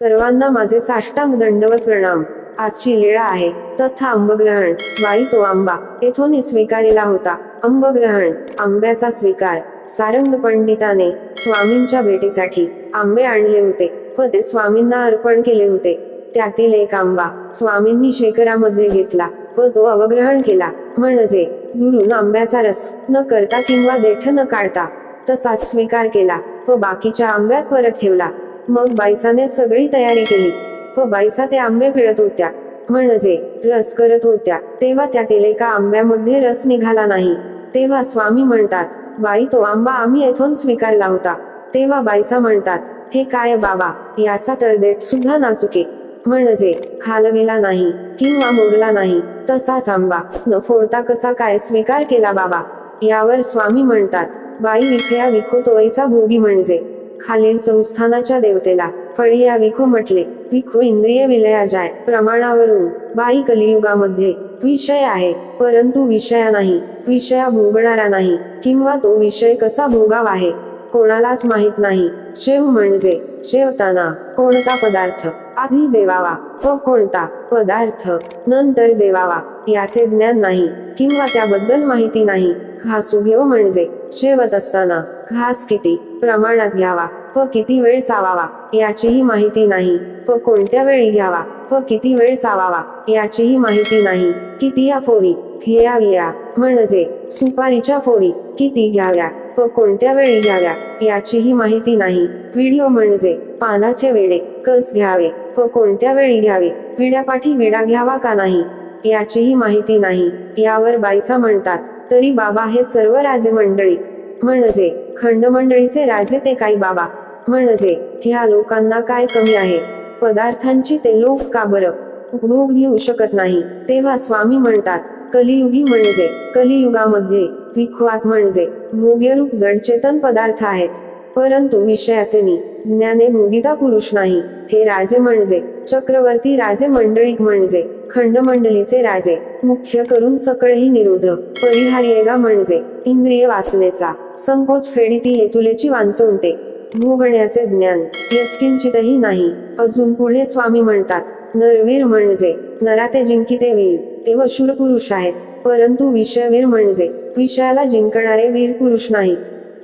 सर्वांना माझे साष्टांग दंडवत प्रणाम. आजची लीळा आहे. तथा आंबग्रहण. वाई तो आंबा. येथून स्वीकारिला होता. आंबग्रहण. आंब्याचा स्वीकार. सारंग पंडिताने स्वामींच्या भेटीसाठी आंबे आणले होते. व ते स्वामींना अर्पण केले होते. त्यातील एक आंबा स्वामींनी शेकरामध्ये घेतला व तो अवग्रहण केला. म्हणजे दुरून आंब्याचा रस न करता किंवा देठ न काढता तसाच स्वीकार केला व बाकीच्या आंब्यात परत ठेवला. मग बायसाने सगळी तयारी केली. व बाईसा ते आंबे पिळत होत्या. म्हणजे रस करत होत्या. तेव्हा त्यातील एका आंब्यामध्ये रस निघाला नाही. तेव्हा स्वामी म्हणतात बाई तो आंबा आम्ही येथून स्वीकारला होता. तेव्हा बाईसा म्हणतात हे काय बाबा याचा तर देठ सुद्धा नाचुके. म्हणजे हालविला नाही किंवा मोडला नाही तसाच आंबा. न फोडता कसा काय स्वीकार केला बाबा? यावर स्वामी म्हणतात बाई विखया विखो तो ऐसा भोगी म्हणजे. खालील संस्थानाच्या देवतेला फळिया विखो म्हटले. विखो इंद्रिय विलया जाय प्रमाणावरून. बाई कलियुगामध्ये विषय आहे परंतु विषया नाही विषया भोगणारा नाही किंवा तो विषय कसा भोगावा आहे? कोणालाच माहीत नाही. शेव म्हणजे शेवताना कोणता पदार्थ? आधी जेवावा. व कोणता? पदार्थ. नंतर जेवावा. याचे ज्ञान नाही किंवा त्याबद्दल माहिती नाही. घासू घेव म्हणजे शेवत असताना घास किती प्रमाणात घ्यावा? व किती वेळ चावावा? याचीही माहिती नाही. व कोणत्या वेळी घ्यावा? व किती वेळ चावावा? याचीही माहिती नाही. किती या फोडी? घ्याव्या. म्हणजे सुपारीच्या फोडी किती घ्याव्या? व कोणत्या वेळी घ्याव्या याचीही माहिती नाही. व्हिडिओ म्हणजे पानाचे वेडे कस घ्यावे व कोणत्या वेळी घ्यावे विड्यापाठी विडा घ्यावा का नाही याचीही माहिती नाही. यावर बाईसा म्हणतात तरी बाबा हे सर्व राजे मंडळी म्हणजे खंडमंडळीचे राजे ते काही बाबा म्हणजे ह्या लोकांना काय कमी आहे पदार्थांची ते लोक का बरं उपभोग घेऊ शकत नाही. तेव्हा स्वामी म्हणतात कलियुगी म्हणजे कलियुगामध्ये विखवात म्हणजे भोग्यरूप जडचेतन पदार्थ आहेत. परंतु विषयाचे नि ज्ञाने भोगिता पुरुष नाही. हे राजे म्हणजे चक्रवर्ती राजे मंडळीक म्हणजे खंडमंडलीचे राजे मुख्य करून सकळही निरोधक परिहार्येगा म्हणजे इंद्रिय वासनेचा संकोच फेडीती येतुलेची वांचवते. भोगण्याचे ज्ञान यत्किंचितही नाही. अजून पुढे स्वामी म्हणतात नरवीर म्हणजे नराते जिंकिते वीर एव शूर पुरुष आहेत. परंतु विषयवीर म्हणजे विषयाला जिंकणारे वीर पुरुष नाहीत.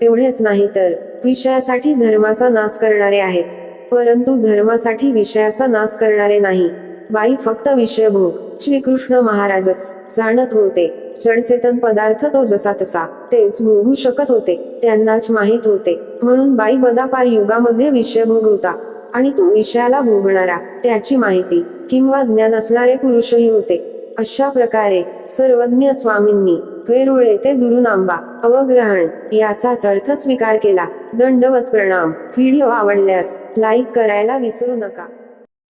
एवढेच नाही तर विषयासाठी धर्माचा नाश करणारे आहेत. परंतु धर्मासाठी विषयाचा नाश करणारे नाही. बाई फक्त विषय भोग श्रीकृष्ण महाराजच जाणत होते. जडचेतन पदार्थ तो जसा तसा तेच भोगू शकत होते. त्यांनाच माहीत होते. म्हणून बाई बदापार युगामध्ये विषय भोगवता आणि तो विषयाला भोगणारा त्याची माहिती किंवा ज्ञान असणारे पुरुषही होते. अशा प्रकारे सर्वज्ञ स्वामींनी वेरुळे ते दुरुनांबा आंबा अवग्रहण याचाच अर्थ स्वीकार केला. दंडवत प्रणाम. व्हिडिओ आवडल्यास लाईक करायला विसरू नका.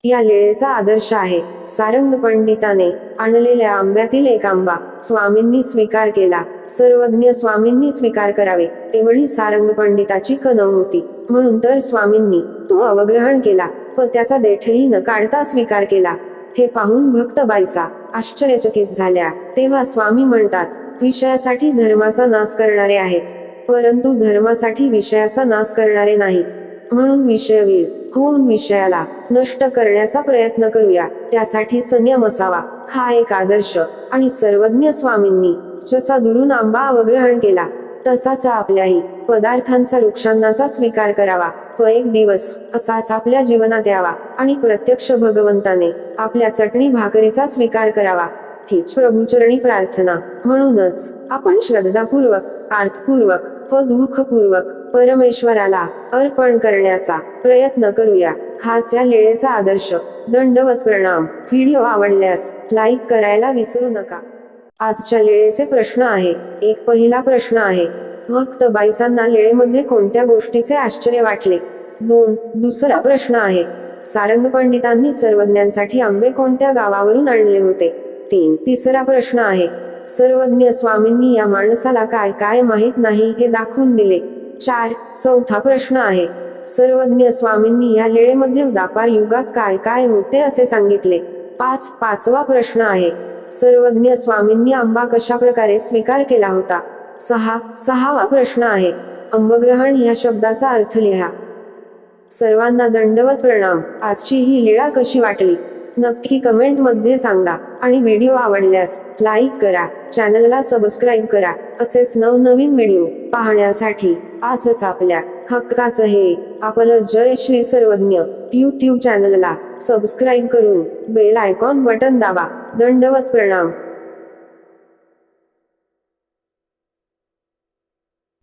या लेळेचा आदर्श आहे. सारंग पंडिताने आणलेल्या आंब्यातील एक आंबा स्वामींनी स्वीकार केला. सर्वज्ञ स्वामींनी स्वीकार करावे. एवढी सारंग पंडिताची कणव होती. म्हणून तर स्वामींनी तो अवग्रहण केला व त्याचा देठही न काढता स्वीकार केला. हे पाहून भक्त बाईसा आश्चर्यचकित झाल्या. तेव्हा स्वामी म्हणतात विषयासाठी धर्माचा नाश करणारे आहेत परंतु धर्मासाठी विषयाचा नाश करणारे नाहीत. म्हणून विषयवीर होऊन विषयाला नष्ट करण्याचा प्रयत्न करूया. त्यासाठी संयम असावा. हा एक आदर्श आणि सर्वज्ञ स्वामींनी जसा दुरून आंबा अवग्रहण केला तसाच आपल्याही पदार्थांचा वृक्षांनाचा स्वीकार करावा. व एक दिवस असाच आपल्या जीवनात यावा आणि प्रत्यक्ष भगवंताने आपल्या चटणी भाकरीचा स्वीकार करावा. हीच प्रभूचरणी प्रार्थना. म्हणूनच आपण श्रद्धापूर्वक आर्थपूर्वक व दुःखपूर्वक परमेश्वराला अर्पण करण्याचा प्रयत्न करूया. हाच या लेळेचा आदर्श दंडवत प्रणाम. व्हिडिओ आवडल्यास लाईक करायला विसरू नका. आजच्या लेळेचे प्रश्न आहे. एक पहिला प्रश्न आहे. फक्त बाईसांना लेळेमध्ये कोणत्या गोष्टीचे आश्चर्य वाटले? दोन दुसरा प्रश्न आहे. सारंग पंडितांनी सर्वज्ञांसाठी आंबे कोणत्या गावावरून आणले होते? तीन तिसरा प्रश्न आहे. सर्वज्ञ स्वामींनी या माणसाला काय काय माहीत नाही हे दाखवून दिले. चार चौथा प्रश्न आहे. सर्वज्ञ स्वामींनी या लेळेमध्ये दापार युगात काय काय होते असे सांगितले. पाच पाचवा प्रश्न आहे. सर्वज्ञ स्वामींनी आंबा कशा प्रकारे स्वीकार केला होता? सहा सहावा प्रश्न आहे अंबग्रहण या शब्दाचा अर्थ लिहा. सर्वांना दंडवत प्रणाम. आजची ही लीळा कशी वाटली? नक्की कमेंटमध्ये सांगा. आणि व्हिडिओ आवडल्यास लाईक करा. चॅनलला सबस्क्राईब करा. असेच नवनवीन व्हिडिओ पाहण्यासाठी आजच आपल्या हक्काचं हे आपलं जय श्री सर्वज्ञ युट्यूब चॅनलला सबस्क्राईब करून बेल आयकॉन बटन दाबा. दंडवत प्रणाम.